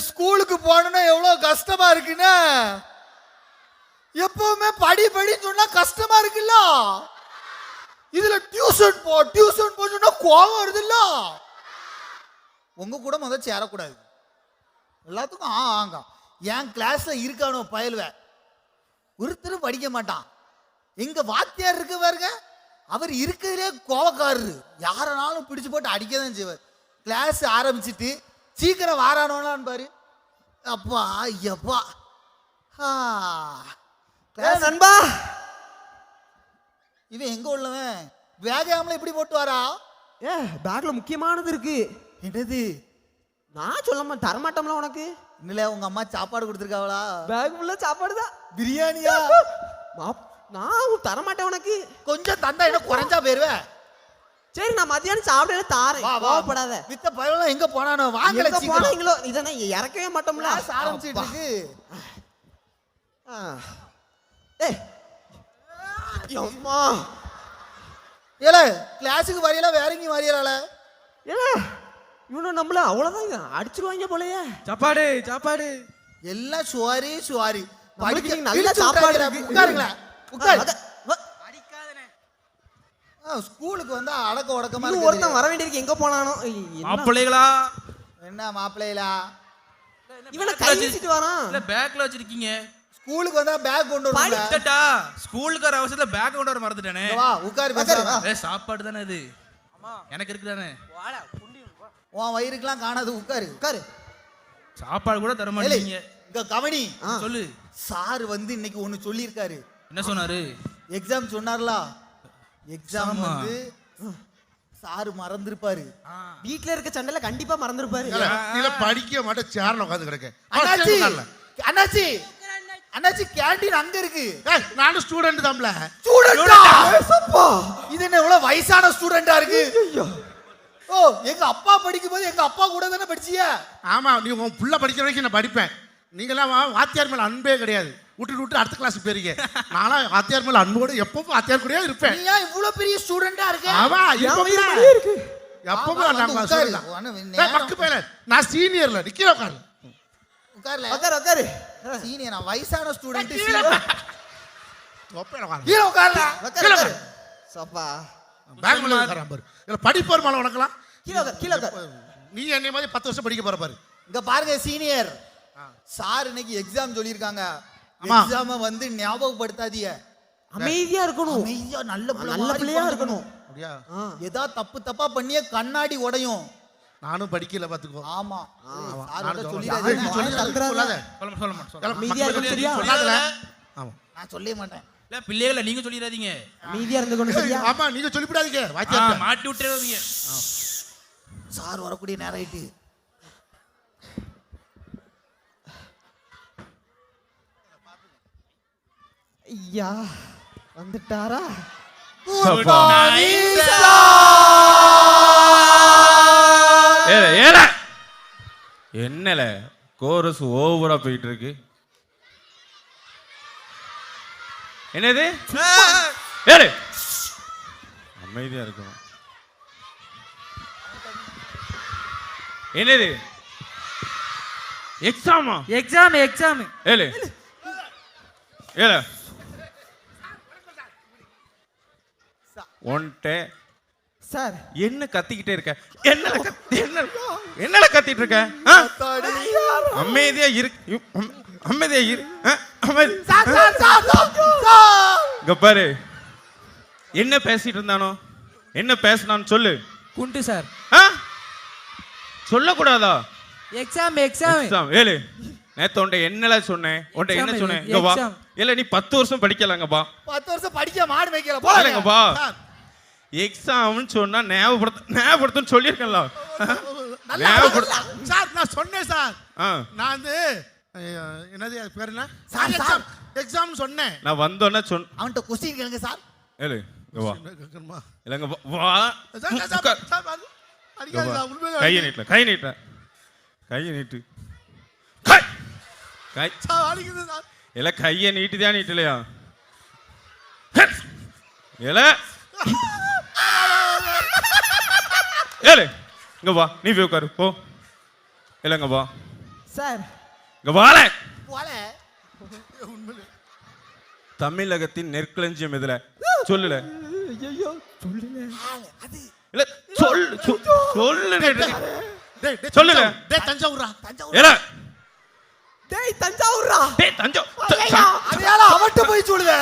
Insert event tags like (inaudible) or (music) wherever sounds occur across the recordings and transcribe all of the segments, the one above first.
ஸ்கூலுக்கு போகணும்னா எவ்வளோ கஷ்டமா இருக்குன்னு? எப்பவுமே படி படின்னு சொன்னா கஷ்டமா இருக்குல்ல? இதுல டியூஷன் போ டியூஷன் போ சொன்னா கோவம் வருதுல்ல? உங்க கூட முதல் சேரக்கூடாது. எல்லாத்துக்கும் ஆ ஆங்க என் கிளாஸ்ல இருக்கானோ பயலுவேன் ஒருத்தரும் படிக்க மாட்டான். எங்க வாத்தியார் இருக்கு பாருங்க அவர் இருக்கிறதுலே கோவக்காரரு. யாரனாலும் பிடிச்சு போட்டு அடிக்க தான் செய்வார். கிளாஸ் ஆரம்பிச்சிட்டு சீக்கிரம் வாரானோன்னு பாரு அப்பா class- நண்பா. இவன் எங்க உள்ளவன்? வேகாமல இப்படி போட்டு வரா? ஏ பேக்ல முக்கியமானது இருக்கு. என்னது? நான் சொல்லாம தரமாட்டோம்ல உனக்கு? இன்னில உங்க அம்மா சாப்பாடு கொடுத்துருக்காவளா? பேக் ஃபுல்லா சாப்பாடு தான். பிரியாணியா? நான் தரமாட்டேன் உனக்கு. கொஞ்சம் தந்தா என்ன குறைஞ்சா போயிருவேன் சரி நான் மத்தியானம் சாப்பிட தாரேன். கோவப்படாத. மித்த பயலாம் எங்க போனானோ? வாங்கல போனீங்களோ? இதை நான் இறக்கவே மாட்டோம்ல? ஆரம்பிச்சிட்டு இருக்கு. அம்மா ஏல கிளாஸுக்கு வரையல வேற எங்கேயும் வரையலால ஏல இவனு நம்மள அவ்வளவுதான் அடிச்சிருவாங்க போலயே. சாப்பாடு சாப்பாடு. எல்லாம் சுவாரி சுவாரி. படிக்க நல்ல சாப்பாடு. உட்காருங்களேன். உட்காரு. ஸ்கூலுக்கு வந்தா அடக்க உடக்கமா இருக்கு ஒருத்தன் வர வேண்டியிருக்கு. எங்க போனானோ? மாப்பிள்ளைகளா? என்ன மாப்பிள்ளைகளா? இவனை கை வீசிட்டு வரான் இல்ல பேக்ல வச்சிருக்கீங்க. ஸ்கூலுக்கு வந்தா பேக் கொண்டு வரணும் படித்தட்டா ஸ்கூலுக்கு வர அவசரத்துல பேக் கொண்டு வர மறந்துட்டானே. வா உட்காரு பேசுறா ஏ சாப்பாடு தானே இது? எனக்கு இருக்குதானே? உன் வயிறுக்கெல்லாம் காணாது உட்காரு. உட்காரு. சாப்பாடு கூட தர மாட்டீங்க. இங்க கவனி. ஆ. சொல்லு. சார் வந்து இன்னைக்கு ஒண்ணு சொல்லியிருக்காரு. என்ன சொன்னாரு? எக்ஸாம் சொன்னார்ல? எக்ஸாம். வந்து சார் மறந்திருப்பாரு. வீட்ல இருக்க சண்டையில கண்டிப்பா மறந்துருப்பாரு. இல்ல, நீல படிக்க மாட்டேன் சேர்ல உட்காந்து கிடக்க அண்ணாச்சி! அண்ணாச்சி! அண்ணாச்சி. கேண்டீன் அங்க இருக்கு. நானும் ஸ்டூடெண்ட் தான்ல ஸ்டூடெண்டா இது என்ன இவ்வளவு வயசான ஸ்டூடெண்டா இருக்கு? ஓ எங்க அப்பா படிக்கும் போது எங்க அப்பா கூட தானே படிச்சிய? ஆமா நீ உன் புள்ள படிக்கிற வரைக்கும் நான் படிப்பேன். நீங்களாம் வா- வாத்தியார் மேல அன்பே கிடையாது. விட்டு விட்டு அடுத்த கிளாஸ் போயிருங்க நானும் வாத்தியார் மேல அன்போட எப்பவும் வாத்தியார் கூடயே இருப்பேன். நீ ஏன் இவ்வளவு பெரிய ஸ்டூடெண்டா இருக்க? ஆமா மாதிரியே இருக்கு எப்பவுமே நான் ஏய், நேரம். மக்கு பையல நான் சீனியர்ல நிக்கிற உட்காரு. உட்கார்ல. உட்காரு உட்காரு. சீனியர் நான் வயசான ஸ்டூடெண்ட் தொப்பையில உட்காரு. கீழே உட்கார்ல. உட்காரு. சப்பா. பேக் மேல உட்காரான் பாரு. இதுல படிப்பு வருமானம் உனக்கலாம் கீழே உட்காரு கீழே உட்காரு. நீ என்னை மாதிரி பத்து வருஷம் படிக்க போற பாரு. இங்க பாருங்க சீனியர் சார் இன்னைக்கு எக்ஸாம் சொல்லியிருக்காங்க. எக்ஸாம வந்து ஞாபகப்படுத்தாதீங்க. அமைதியா இருக்கணும். அமைதியா நல்ல நல்ல பிள்ளையா இருக்கணும். அப்படியா. ஏதா தப்பு தப்பா பண்ணிய கண்ணாடி உடையும். நானும் படிக்கல பாத்துக்கோ ஆமா. ஆமா, சார் நானும் வந்து சொல்றேன். சொல்லிடாதீங்க. நீ சொல்லி மாட்டேன் நான் இல்ல பிள்ளைகளை நீங்க சொல்லிடாதீங்க. அமைதியா இருந்துக்கணும் சரியா? ஆமா நீங்க சொல்லிவிடாதீங்க. மாட்டி விட்டுறாதீங்க. சார் வரக்கூடிய நேரம் ஆயிட்டு. ஐயா வந்துட்டாரா? என்னல கோரஸ் ஓவரா போயிட்டு இருக்கு என்னது? ஏறு அமைதியா இருக்கணும். என்னது? எக்ஸாமா எக்ஸாம் எக்ஸாம் ஏழு ஏழு ஒன்ட்டே சார். என்ன கத்திக்கிட்டே இருக்க? என்ன என்ன என்னல கத்திட்டு இருக்க? அமைதியா இரு. அம்- அமைதியா இரு. ஆ? அமைதி- இங்க பாரு. என்ன பேசிட்டு இருந்தானோ? என்ன பேசினான்னு சொல்லு. குண்டு சார். ஆ? சொல்லக்கூடாதா? எக்ஸாம் எக்ஸாம் எக்ஸாம் ஏழு நேத்து உன்ட்ட என்னல சொன்னேன்? உன்ட்ட என்ன சொன்னேன்? இங்க வா. இல்ல நீ பத்து வருஷம் படிக்கலங்கப்பா பத்து வருஷம் படிக்க மாடு மேய்க்கல போலங்க போலங்கப்பா எக்ஸாம்னு சொன்னா ஞாபகப்படுத்த ஞாபகப்படுத்துன்னு சொல்லியிருக்கேன்ல. ஞாபகப்படுத்த சார் நான் சொன்னேன் சார். ஆ. நான் வந்து என்னது பேர் என்ன? சார், எக்ஸாம் எக்ஸாம் சொன்னேன். நான் வந்தோன்னே சொன்ன அவன்கிட்ட கொஸ்டின் கேளுங்க சார். ஏழு வா? இல்லைங்க வா- கையை. நீட்டல கை நீட்ட கையை நீட்டு. கை! கை. சார், அடிக்குது சார். இல்ல கையை நீட்டுதா நீட்டலையா? இல்ல ஏழு இங்க வா நீ போய் உட்காரு போ. இல்லைங்க வா. சார். இங்க வாழ போல தமிழகத்தின் நெற்களஞ்சியம் இதுல சொல்லுல ஐயோ சொல்லுங்க. அது. இல்ல சொல்லு சொ- சொல்லு டேய், டேய், சொல்லுங்க. தஞ்சாவூர். டேய் தஞ்சாவூரா தஞ்சாவூர் ஏல. டேய் தஞ்சாவூர்ரா. டேய் தஞ்சம் அதையால அவன்கிட்ட போய் சொல்லுத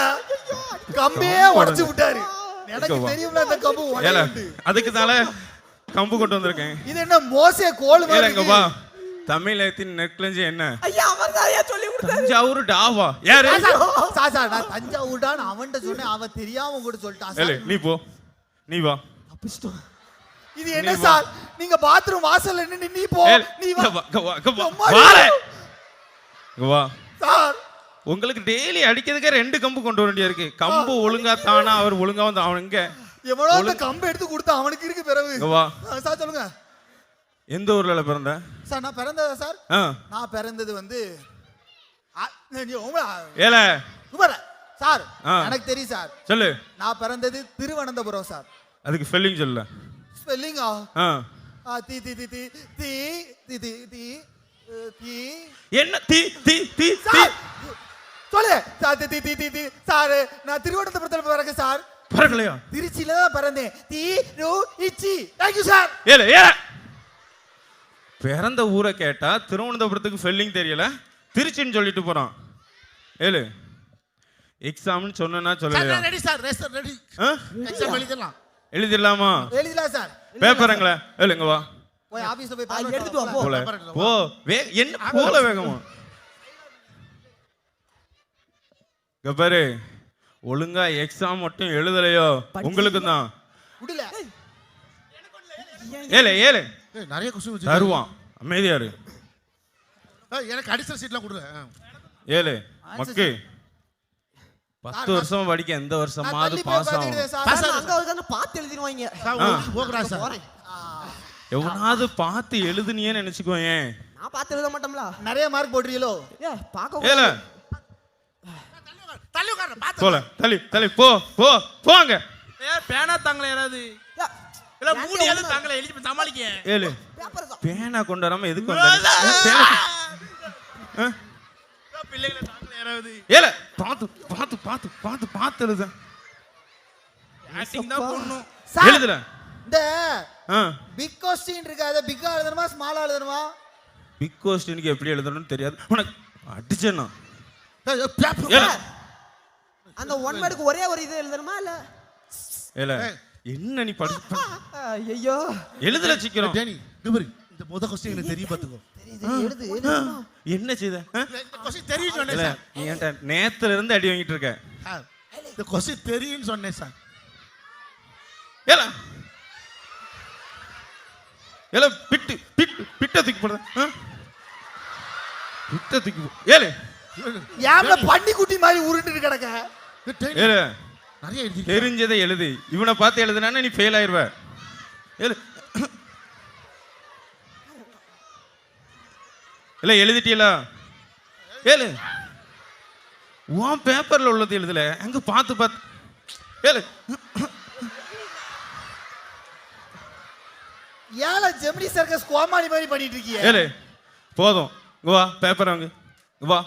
கம்பே உடைச்சு விட்டாரு. எனக்கு. தெரியும்ல அந்த கம்பு ஏல உடையுது அதுக்கு தானே கம்பு கொண்டு வந்திருக்கேன். இது என்ன மோசே கோல் ஏல மாதிரி இங்க இருக்கு. வா தமிழகத்தின் நெற்களஞ்சியம் என்ன? ஐயா அவர் தான் ஐயா சொல்லி கொடுத்தாரு. தஞ்சாவூர் டாவா. யாரு? சார் நான் தஞ்சாவூர்டான்னு அவன்கிட்ட சொன்னேன். அவன் தெரியாம கூட சொல்லிட்டான் ஏலே சார் நீ போ. நீ வா. இது என்ன. சார்? நீங்க பாத்ரூம் வாசல்ல நின்னு நீ போ. நீ வா. வா, சார். உங்களுக்கு டெய்லி அடிக்கிறதுக்கே ரெண்டு கம்பு கொண்டு வர வேண்டியா இருக்கு கம்பு ஒழுங்கா தானா? அவர் ஒழுங்கா வந்து அவன் எங்க? எவ்வளோ அந்த கம்பு எடுத்து கொடுத்தா அவனுக்கு இருக்கு பிறகு சார் சொல்லுங்க எந்த ஊர்ல பிறந்த சார் நான் பிறந்ததா சார் நான் பிறந்தது வந்து ஏல சார். எனக்கு தெரியும் சார் சொல்லு நான் பிறந்தது திருவனந்தபுரம் சார் அதுக்கு ஸ்பெல்லிங் சொல்லு ஸ்பெல்லிங்கா தி தி தி தி தி தி தி தி தி என்ன தீ தீ தீ சொல்லு சார் தி தி தி தி சார் நான் திருவனந்தபுரத்தில் பிறகு சார் பரகலையா? திருச்சியில தான் பிறந்தேன். தி ரு இச்சி. தேங்க்யூ சார் ஏல ஏல. பிறந்த ஊரை கேட்டா திருவனந்தபுரத்துக்கு ஸ்பெல்லிங் தெரியல. திருச்சின்னு சொல்லிட்டு போறான். ஏலு. எக்ஸாம்னு சொன்னா சொல்லலையா? ரெடி சார் ரெடி ஆ? எக்ஸாம் எழுதிடலாம். எழுதிடலாமா? எழுதிலாம் சார் பேப்பருங்களே. ஏலு இங்க வா. போய் ஆபீஸ்ல போய் எடுத்துட்டு வா, வா. போ. போ என்ன போல வேகமா. பாரு. ஒழுங்கா எக்ஸாம் மட்டும் எழுதலையோ? உங்களுக்கு தான் ஏழு நிறைய கொஸ்டின் தருவான். அமைதியா இரு. எனக்கு அடிஷனல் சீட்லாம் கொடுங்க ஏழு மக்கு. பத்து வருஷம் படிக்க எந்த வருஷமாவது பாஸ் ஆகும் பார்த்து எழுதிடுவாங்க. எவனாவது பார்த்து எழுதுனியே நினைச்சுக்கோ ஏன் நான் பார்த்து எழுத மாட்டோம்ல. நிறைய மார்க் போடுறீங்களோ பார்க்க தள்ளி உட்கார பார்த்து போல தள்ளி தள்ளி போ போ போங்க. ஏ பேனா தாங்களே யாராவது? இல்ல மூடியாவது? தாங்களே எழுதி சமாளிக்க. தான் பேனா கொண்டு வராம எதுக்கு வந்த? நீ? பேனா- ஆ? பிள்ளைகளை தாங்களே யாராவது? ஏல பார்த்து பார்த்து பார்த்து பார்த்து பார்த்து எழுத. ஆக்டிங் தான் போடணும். சார் எழுதுல. இந்த ஆ. பிக் கொஸ்டின் இருக்காத பிக்கா எழுதணுமா ஸ்மாலா எழுதணுமா? பிக் கொஸ்டினுக்கு எப்படி எழுதணும்னு தெரியாது. உனக்கு அடிச்சேன்னா ஏய், ஏய், பேப்பர் ஏல அந்த ஒன் வேர்டுக்கு ஒரே ஒரு இது எழுதணுமா இல்ல? ஏல என்ன நீ படி ஐயோ எழுதுல சீக்கிரம். டேனி இது பாரு இந்த முத கொஸ்டின் எனக்கு தெரியும் பார்த்துக்கோ. எழுது எழுது என்ன செய்த? கொஸ்டின் தெரியும் சொன்னேன் இல்ல சார். நீ நேத்துல இருந்து அடி வாங்கிட்டு இருக்க. இந்த கொஸ்டின் தெரியும்னு சொன்னேன் சார். ஏல. ஏல பிட்டு பிட்டு பிட்ட தூக்கி போடுற? பிட்ட தூக்கி போ- ஏலே. ஏன்ல பன்னி குட்டி மாதிரி உருண்டு கிடக்க? நிறைய தெரிஞ்சதை எழுது. இவனை பார்த்து எழுதுனா நீ ஃபெயில் ஆயிருவ. எழு. இல்ல எழுதிட்டீங்களா ஏழு உன் பேப்பர்ல உள்ளது எழுதல. அங்க பார்த்து பார்த்து ஏழு ஏல ஜெமினி சர்க்கஸ் கோமாளி மாதிரி பண்ணிட்டு இருக்கிய ஏழு போதும் வா பேப்பர் வாங்கு வா.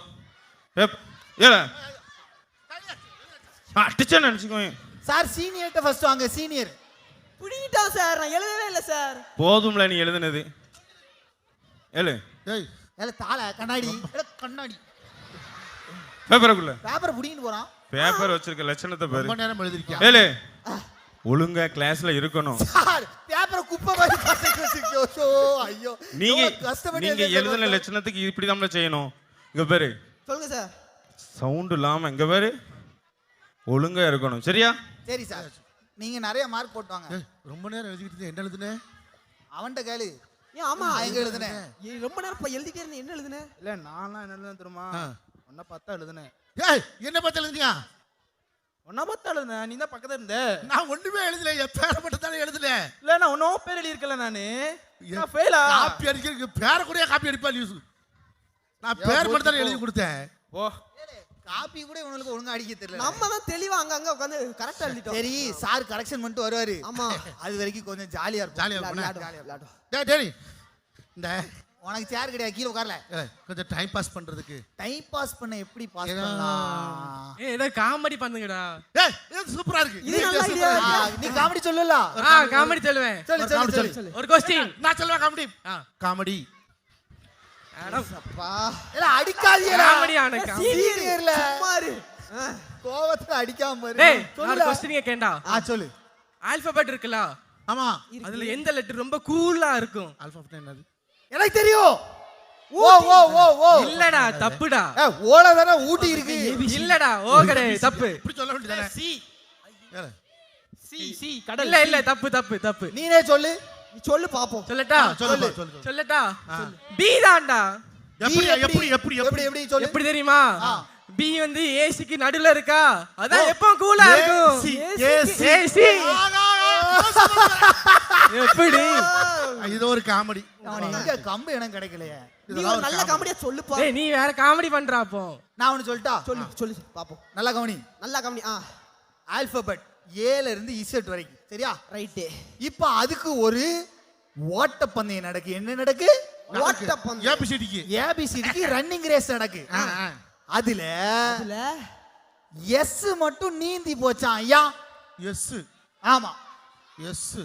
பேப்பர் ஏழு அடிச்சேன்னு நினச்சிக்கோங்க சார் சீனியர்ட்ட ஃபர்ஸ்ட் வாங்க சீனியர் பிடிக்கிட்டான் சார் நான் எழுதவே இல்லை சார் போதும்ல நீ எழுதுனது. ஏழு ஏய் ஏல தாள கண்ணாடி. ஏல கண்ணாடி. பேப்பருக்குள்ள பேப்பர் புடிங்கிட்டு போறான். பேப்பர் வச்சிருக்க லட்சணத்தை பாரு. ரொம்ப நேரம் எழுதிருக்கியா? ஏலே ஒழுங்கா கிளாஸ்ல இருக்கணும். சார் பேப்பரை குப்பை மாதிரி கசக்கி வச்சிருக்கியோ? ஷோ ஐயோ. நீங்க நீங்க எழுதின. லட்சணத்துக்கு இப்படி செய்யணும். இங்க பாரு. சொல்லுங்க சார் சவுண்ட் இல்லாம இங்க பாரு. ஒழுங்கா இருக்கணும். சரியா? சரி சார். நீங்க நிறைய மார்க் போட்டுவாங்க. ரொம்ப நேரம் எழுதிக்கிட்டு. என்ன எழுதுனேன் அவன்கிட்ட கேளு. ஏன் ஆமா. நான் எங்க எழுதுனேன்? ரொம்ப நேரம் இப்ப எழுதிட்டே இருந்தேன். என்ன எழுதுனேன் இல்ல நான்லாம் என்ன எழுதுனேன் தெரியுமா. ஒன்னா பார்த்தா எழுதுனேன். ஏய் என்ன பார்த்து எழுதுனியா? ஒன்னா பார்த்தா எழுதுனேன். நீ தான் பக்கத்துல இருந்த. நான் ஒண்ணுமே எழுதல. என் பேரை மட்டும் தானே எழுதல இல்ல நான் ஒன்னும் பேர் எழுதி இருக்கல நானு நான் ஃபெயிலா காப்பி அடிக்கிறதுக்கு பேரை கூட காப்பி அடிப்பா நியூஸ் நான் பேர் மட்டும் தானே எழுதி கொடுத்தேன். ஓ காப்பி கூட இவனுக்கு ஒழுங்கா அடிக்க தெரியல நம்ம தான் தெளிவா அங்க அங்க உட்காந்து கரெக்டா எழுதிட்டோம். சரி சார் கரெக்ஷன் பண்ணிட்டு வருவாரு. ஆமா. அது வரைக்கும் கொஞ்சம் ஜாலியா இருக்கும் ஜாலியா இருக்கும் விளையாடு, விளையாடு. டேய் டேய் இந்த உனக்கு சேர் கிடையாது கீழே உட்கார்ல. கொஞ்சம் டைம் பாஸ் பண்றதுக்கு. டைம் பாஸ் பண்ண எப்படி பாஸ் பண்ணலாம்? ஏ ஏதோ காமெடி பண்ணுங்கடா. ஏய் இது சூப்பரா இருக்கு. இது நல்ல ஐடியா நீ காமெடி சொல்லல? ஆ காமெடி சொல்லுவேன். சொல்லு சொல்லு சொல்லு. ஒரு கொஸ்டின் நான் சொல்லுவேன் காமெடி காமெடி கோவத்துல அடிக்காம கேண்டா ஆ சொல்லு ஆல்பபெட் இருக்குல்ல ஆமா அதுல எந்த லெட்டர் ரொம்ப கூலா இருக்கும் ஆல்பா என்னது எனக்கு தெரியும் ஓ ஓ ஓ ஓ இல்லடா தப்புடா ஓல தானே ஊட்டி இருக்கு இல்லடா ஓ கிடையாது தப்பு இப்படி சொல்ல வேண்டியதானே சி சி சி கடல் இல்ல இல்ல தப்பு தப்பு தப்பு நீனே சொல்லு சொல்லு பாப்போம். சொல்லட்டா? சொல்லு சொல்லு. சொல்லு சொல்லட்டா? பி தான்டா. எப்படி எப்படி எப்படி எப்படி எப்படி சொல்லு? எப்படி தெரியுமா. பி வந்து ஏசிக்கு நடுவுல இருக்கா? அதான் எப்போ கூலா இருக்கும். ஏசி ஏசி எப்படி? இது ஒரு காமெடி. எங்க கம்பு எனக்கு கிடைக்கலையே. நீ ஒரு நல்ல காமெடியா சொல்லுப்பா நீ வேற காமெடி பண்றா அப்போ. நான் ஒன்னு சொல்லிட்டா சொல்லு சொல்லு பாப்போம். நல்லா கவனி. நல்ல காமெடி ஆ. ஆல்பபெட் ஏல இருந்து இசட் வரைக்கும். சரியா? ரைட்டு இப்ப அதுக்கு ஒரு ஓட்டப்பந்தயம் நடக்கு. என்ன நடக்கு? ஓட்டப்பந்தயம். ஏபிசிடிக்கு ஏபிசிடிக்கு ரன்னிங் ரேஸ் நடக்கு. அதுல அதுல எஸ் மட்டும் நீந்தி போச்சான் ஐயா? எஸ் ஆமா. எஸ்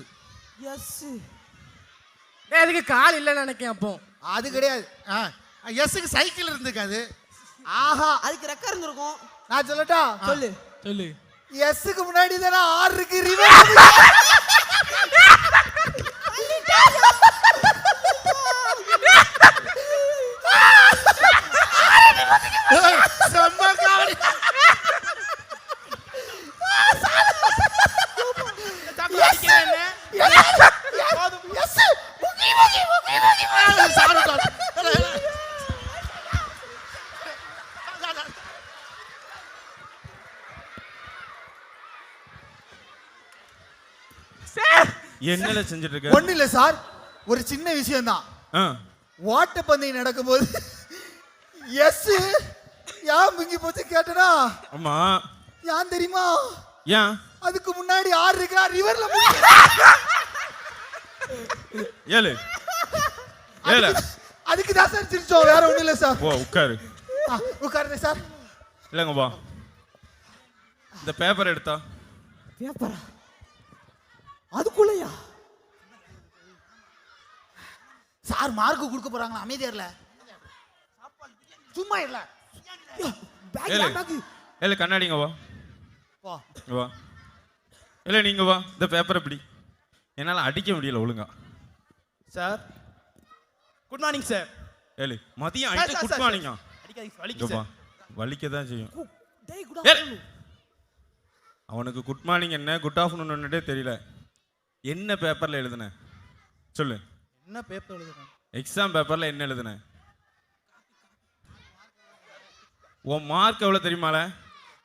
எஸ் அதுக்கு கால் இல்லைன்னு நினைக்கேன் அப்போ. அது கிடையாது. எஸ்ஸுக்கு சைக்கிள் இருந்துக்காது ஆஹா. அதுக்கு ரெக்க இருந்திருக்கும். நான் சொல்லட்டா? சொல்லு. சொல்லு. எஸ்ஸுக்கு முன்னாடி தானே ஆறு இருக்கு ரிவர்ஸ் (laughs) செம்ம காமெடி எஸ் முக்கி முக்கி முக்கி முக்கி சாப்பிட்டோம் என்னல செஞ்சுட்டு இருக்க ஒண்ணு இல்ல சார் ஒரு சின்ன விஷயம் தான் ஆ, ஓட்டப்பந்தயம் நடக்கும்போது எஸ் ஏன் முங்கி போச்சு கேட்டனா? ஆமா ஏன் தெரியுமா? ஏன்? அதுக்கு முன்னாடி ஆறு இருக்கா? ரிவர்ல ஏழு. ஏழு. அதுக்கு தான் சார் சிரிச்சோம். வேற ஒண்ணும் இல்ல சார். ஓ உட்காரு. ஆ, உட்காருங்க சார். இல்லைங்க வா. இந்த பேப்பர் எடுத்தா? பேப்பரா அதுக்குள்ளயா? சார் மார்க் கொடுக்க போறாங்களா? அமைதியா இல்ல சும்மா இல்ல ஏழு கண்ணாடிங்க வா. வா. இல்லை நீங்க வா. இந்த பேப்பர் எப்படி என்னால் அடிக்க முடியல ஒழுங்கா. சார் குட் மார்னிங் சார் ஏழு மதியம் சார், குட் மார்னிங்கா வலிக்கு வலிக்க தான் செய்யும். டேய் குட் அவனுக்கு குட் மார்னிங் என்ன? குட் ஆஃப்டர்நூன்னே தெரியல. என்ன பேப்பர்ல எழுதுன சொல்லு என்ன பேப்பர் எழுதுறேன் எக்ஸாம் பேப்பர்ல என்ன எழுதுன உன் மார்க் எவ்வளவு தெரியுமால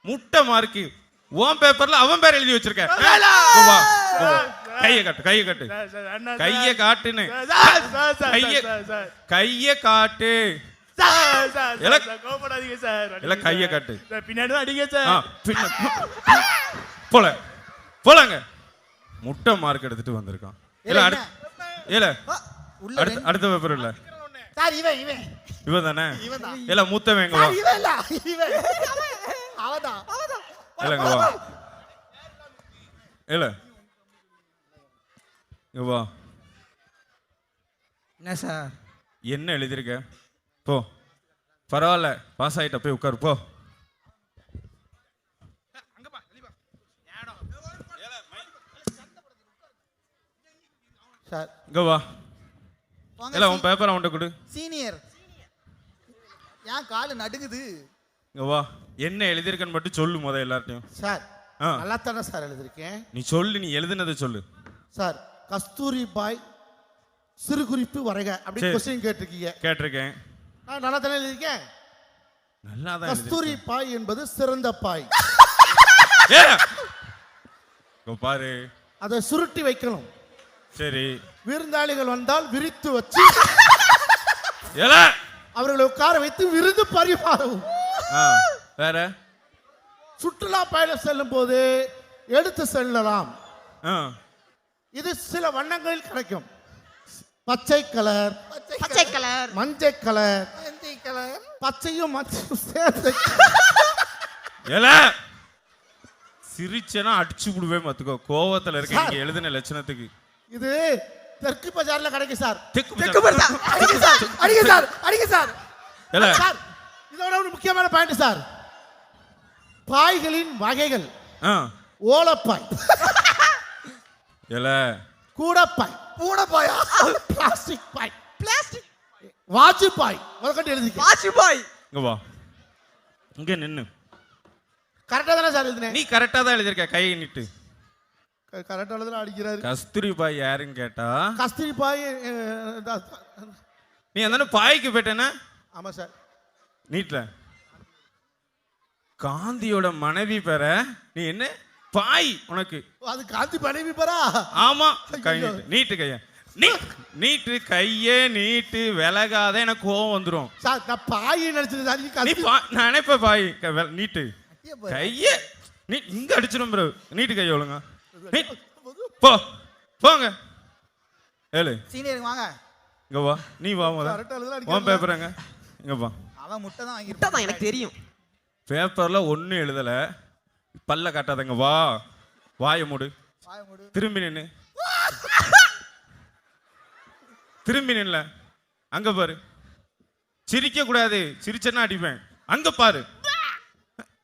முட்டை மார்க்கு உன் பேப்பர்ல அவன் பேர் எழுதி வச்சிருக்க இங்க வா, இங்க வா. கையை காட்டு கையை காட்டு கையை காட்டுன்னு கையை கையை காட்டு கையை காட்டு பின்னாடி போல போலாங்க முட்டை மார்க் எடுத்துட்டு வந்திருக்கான். இல்ல ஏல, அடுத்து இல்ல அடுத்த அடுத்த பேப்பர் இல்ல. சார் இவன் இவன். இவன் தானே இல்ல மூத்தவன் எங்க வா. இவன் இல்ல இவன். அவதான். இல்ல இங்க வா. இல்ல இங்க வா. என்ன சார்? என்ன எழுதியிருக்க? போ. பரவாயில்ல பாஸ் ஆயிட்ட போய் உட்காரு போ. சார் இங்க வா. இல்ல உன் பேப்பர் அவன்கிட்ட கொடு. சீனியர் ஏன் காலு நடுங்குது? இங்க வா. என்ன எழுதியிருக்கன்னு மட்டும் சொல்லு முத எல்லார்ட்டையும். சார் ஆ. நல்லா தானே சார் எழுதியிருக்கேன். நீ சொல்லு நீ எழுதுனதை சொல்லு. சார் கஸ்தூரி பாய் சிறு குறிப்பு வரைக அப்படி சரி. கொஸ்டின் கேட்டிருக்கீங்க. கேட்டிருக்கேன். நான் நல்லா தானே எழுதியிருக்கேன்? நல்லா தான் கஸ்தூரி பாய் என்பது சிறந்த பாய். பாரு. அதை சுருட்டி வைக்கணும். சரி. விருந்தாளிகள் வந்தால் விரித்து வச்சு ஏல அவர்களை உட்கார வைத்து விருந்து பரிமாறவும். ஆ வேற? சுற்றுலா பயணம் செல்லும் போது எடுத்து செல்லலாம். இது சில வண்ணங்களில் கிடைக்கும். பச்சை கலர் பச்சை கலர். மஞ்சள் கலர் மஞ்சை கலர். பச்சையும் மஞ்சளும் சேர்ந்து. ஏல சிரிச்சேனா அடிச்சு விடுவேன் பாத்துக்கோ கோவத்துல இருக்க எழுதின லட்சணத்துக்கு. இது தெற்கு பஜார்ல கிடைக்கும் சார். தெக்கு தெற்கு பஜார். அடிங்க சார் அடிங்க சார் அடிங்க சார் சார். இதோட ஒரு முக்கியமான பாயிண்ட் சார். பாய்களின் வகைகள். ஆ. ஓலப்பாய். ஏல கூடப்பாய். பூனைப்பாயா பிளாஸ்டிக் பாய். பிளாஸ்டிக் வாட்சி பாய் முதற்கொண்டு எழுதிக்க. வாட்சி பாய் இங்க வா. இங்க நின்னு. கரெக்டா தானே சார் எழுதினேன்? நீ கரெக்டா தான் எழுதிருக்க. கையை நீட்டு. கரெக்டா எழுதுல அடிக்கிறாரு. கஸ்தூரி பாய் யாருன்னு கேட்டா? கஸ்தூரி பாய் நீ அந்த பாய்க்கு போயிட்டேன்னா ஆமா சார். நீட்ல. காந்தியோட மனைவி பெற நீ என்ன? பாய் உனக்கு. அது காந்தி மனைவி பரா? ஆமா. நீட்டு. கைய. நீட்டு கையே நீட்டு விலகாத எனக்கு கோவம் வந்துரும். சார் நான் பாய் நினைச்சது சார். நீ நீ கஸ்தூரி பா நான் நினைப்ப பாய். நீட்டு. கையே நீ இங்க அடிச்சிடும் ப்ரோ. நீட்டு கைய ஒழுங்க. போ போங்க. ஏழு சீனியர் வாங்க. இங்க வா. நீ வா முத கரெக்டா எழுதுல உன் பேப்பருங்க இங்க வா. அவன் முட்டை தான் முட்டை தான் எனக்கு தெரியும். பேப்பர்ல ஒன்றும் எழுதல. பல்ல காட்டாதங்க வா. வாயை மூடு. வாய மூடு. திரும்பி நின்னு. திரும்பி நில்ல. அங்க பாரு. சிரிக்க கூடாது. சிரிச்சேன்னா அடிப்பேன். அங்க பாரு.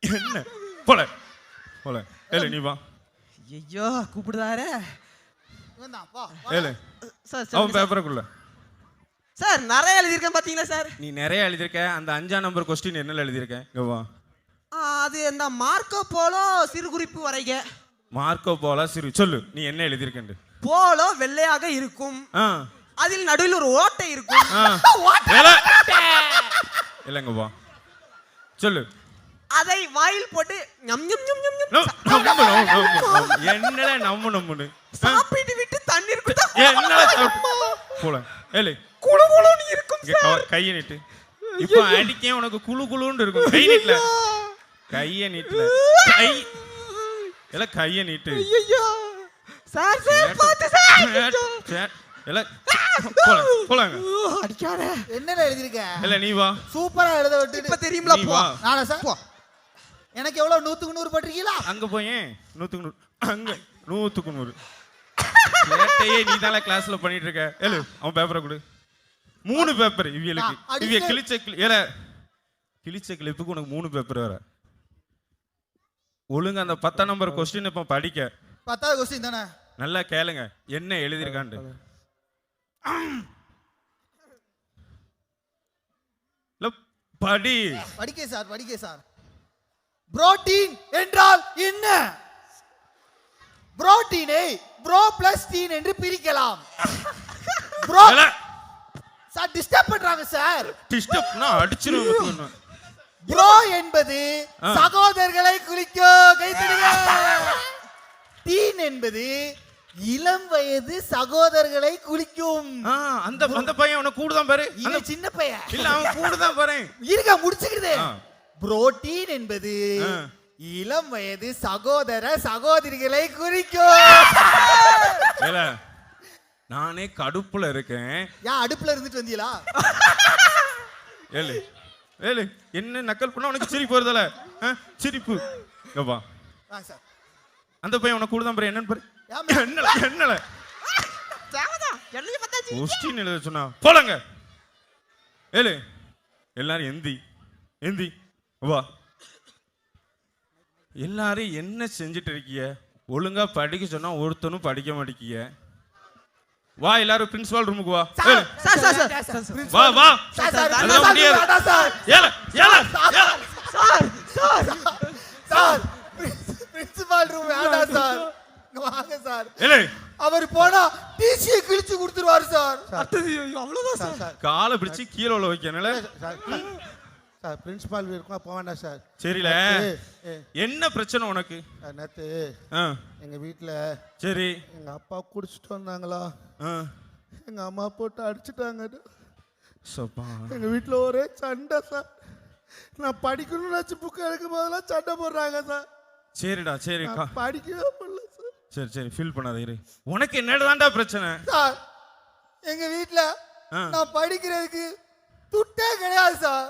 என்ன? போல. போல. ஏழு நீ வா. ஐயோ கூப்பிடுதாரே சார் அவன். பேப்பருக்குள்ள. சார் நிறைய எழுதியிருக்கேன் பாத்தீங்களா சார்? நீ நிறைய எழுதியிருக்க அந்த அஞ்சாம் நம்பர் கொஸ்டின் என்னல எழுதியிருக்க இங்க வா. ஆ, அது இந்த மார்க்கோ போலோ சிறு குறிப்பு வரைக. மார்க்கோ போல சிறு சொல்லு நீ என்ன எழுதியிருக்கண்டு போலோ வெள்ளையாக இருக்கும். ஆ. அதில் நடுவில் ஒரு ஓட்டை இருக்கும். ஆ. (laughs) ஏல. இல்லைங்க வா. சொல்லு. அதை வாயில் போட்டு ஞம் ஞம் ஞம் ஞம் ஞம் நோ, நம்பு, நம்பு, நம்பு, நம்பு. என்னல நம்ம சாப்பிட்டு விட்டு தண்ணீர் குடித்தா என்னல போல ஏலே. குளு குளுன்னு இருக்கும் கவ- கையை நீட்டு. இப்போ அடிக்க உனக்கு குளு குளுன்னு இருக்கும். கை நீட்டல. கைய நீட்டல. கை. இல்ல கைய நீட்டு. ஐயோ சார் சார் பார்த்து சார். சே- இல்ல போல போலாங்க. அடிக்காத. என்னல எழுதிருக்க இல்ல நீ வா. சூப்பரா எழுத இப்ப விட்டு தெரியும்ல நீ போ. நானா சார்? எனக்கு எவ்வளவு நூத்துக்கு நூறு பட்டிருக்கீங்களா அங்க போயேன் நூத்துக்கு நூறு அங்க நூத்துக்கு நூறு. (laughs) சேட்டையே நீ தானே கிளாஸ்ல பண்ணிட்டு இருக்க. ஏழு அவன் பேப்பரை கொடு. மூணு பேப்பர் இவியலுக்கு. இவிய கிழிச்ச ஏல கிழிச்ச கிளிப்புக்கு உனக்கு மூணு பேப்பர் வேற. ஒழுங்கா அந்த பத்தாம் நம்பர் கொஸ்டின் இப்ப படிக்க. பத்தாவது கொஸ்டின் தானே? நல்லா கேளுங்க. என்ன எழுதியிருக்கான்ட்டு. இல்ல, படி. படிக்க சார் படிக்க சார். புரோட்டீன் என்றால் என்ன? புரோட்டீனை ப்ரோ பிளஸ் டீன் என்று பிரிக்கலாம். ப்ரோ சார் டிஸ்டர்ப் பண்றாங்க சார் டிஸ்டர்ப்னா அடிச்சிருவேன் ப்ரோ என்பது. சகோதரர்களை குறிக்கும் கைத்தடுங்க டீன் என்பது இளம் வயது சகோதரர்களை குறிக்கும். ஆ, அந்த அந்த பையன் உனக்கு கூடுதான் பாரு. சின்ன பையன். இல்ல அவன் கூடுதான் பாரு. இருக்க முடிச்சுக்கிது ஆ. புரோட்டீன் என்பது. இளம் வயது சகோதர சகோதரிகளை குறிக்கும். நானே கடுப்புல இருக்கேன். ஏன் அடுப்புல இருந்துட்டு வந்தீங்களா ஏழு ஏழு என்ன நக்கல் பண்ணா உனக்கு சிரிப்பு வருதல? சிரிப்பு. சார். அந்த பையன் உனக்கு கூடுதான் பாரு என்னன்னு பாரு. என்னல என்னல? எழுத சொன்னா போலங்க. ஏழு எல்லாரும் எந்தி எந்தி. வா. எல்லாரும் என்ன செஞ்சுட்டு இருக்கீங்க? ஒழுங்கா படிக்க சொன்னா ஒருத்தனும் படிக்க மாட்டேங்கிய. வா எல்லாரும் பிரின்சிபால் ரூமுக்கு வா. வா வா. பிரின்சிபால் ரூம் வேண்டாம் சார் வாங்க சார். ஏலே. அவர் போனா டிசியை கிழிச்சு கொடுத்துருவாரு சார். அவ்வளவுதான் சார் காலை பிடிச்சு கீழே உள்ள வைக்கணும்ல. சார் பிரின்சிபால் இருக்கும் போக வேண்டாம் சார். சரில. என்ன பிரச்சனை உனக்கு? சார் நேற்று எங்கள் வீட்டில் சரி. எங்கள் அப்பா குடிச்சிட்டு வந்தாங்களா. எங்கள் அம்மா போட்டு அடிச்சிட்டாங்க. எங்கள் வீட்டில் ஒரே சண்டை சார். நான் படிக்கணும்னு வச்சு புக்கு எடுக்கும் போதெல்லாம் சண்டை போடுறாங்க சார். சரிடா சரி படிக்கவே முடியல சார். சரி சரி ஃபீல் பண்ணாத இரு. உனக்கு என்னடாண்டா பிரச்சனை? சார் எங்க வீட்ல ஆ. நான் படிக்கிறதுக்கு துட்டே கிடையாது சார்.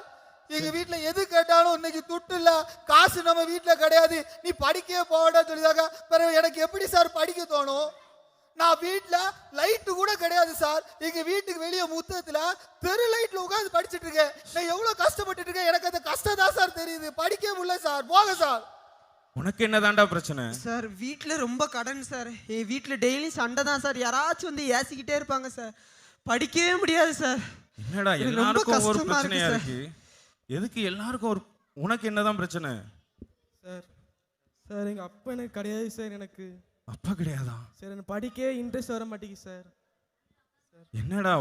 எங்க வீட்ல எது கேட்டாலும் இன்னைக்கு துட்டு இல்ல காசு நம்ம வீட்ல கிடையாது. நீ படிக்கவே போகடா சொல்லிதாங்க பிறகு எனக்கு எப்படி சார் படிக்க தோணும்? நான் வீட்ல லைட்டு கூட கிடையாது சார். எங்க வீட்டுக்கு வெளியே முத்தத்துல தெரு லைட்ல உட்காந்து படிச்சிட்டு இருக்கேன். நான் எவ்வளவு கஷ்டப்பட்டுட்டு இருக்கேன். எனக்கு அந்த கஷ்டம் தான் சார் தெரியுது. படிக்கவே முடியல சார். போக சார். உனக்கு என்னதான்டா பிரச்சனை? சார் வீட்டில் ரொம்ப கடன் சார். என் வீட்டில் டெய்லி சண்டை தான் சார். யாராச்சும் வந்து ஏசிக்கிட்டே இருப்பாங்க சார். படிக்கவே முடியாது சார். என்னடா எல்லாருக்கும் ஒரு கஷ்டமா பிரச்சனையா இருக்கு இருக்கு? எதுக்கு எல்லாருக்கும் ஒரு உனக்கு என்னதான் பிரச்சனை? சார் சார் எங்கள் அப்பா எனக்கு கிடையாது சார் எனக்கு. அப்பா கிடையாதா? சார் எனக்கு படிக்கவே இன்ட்ரெஸ்ட் வர மாட்டேங்குது சார். என்னடா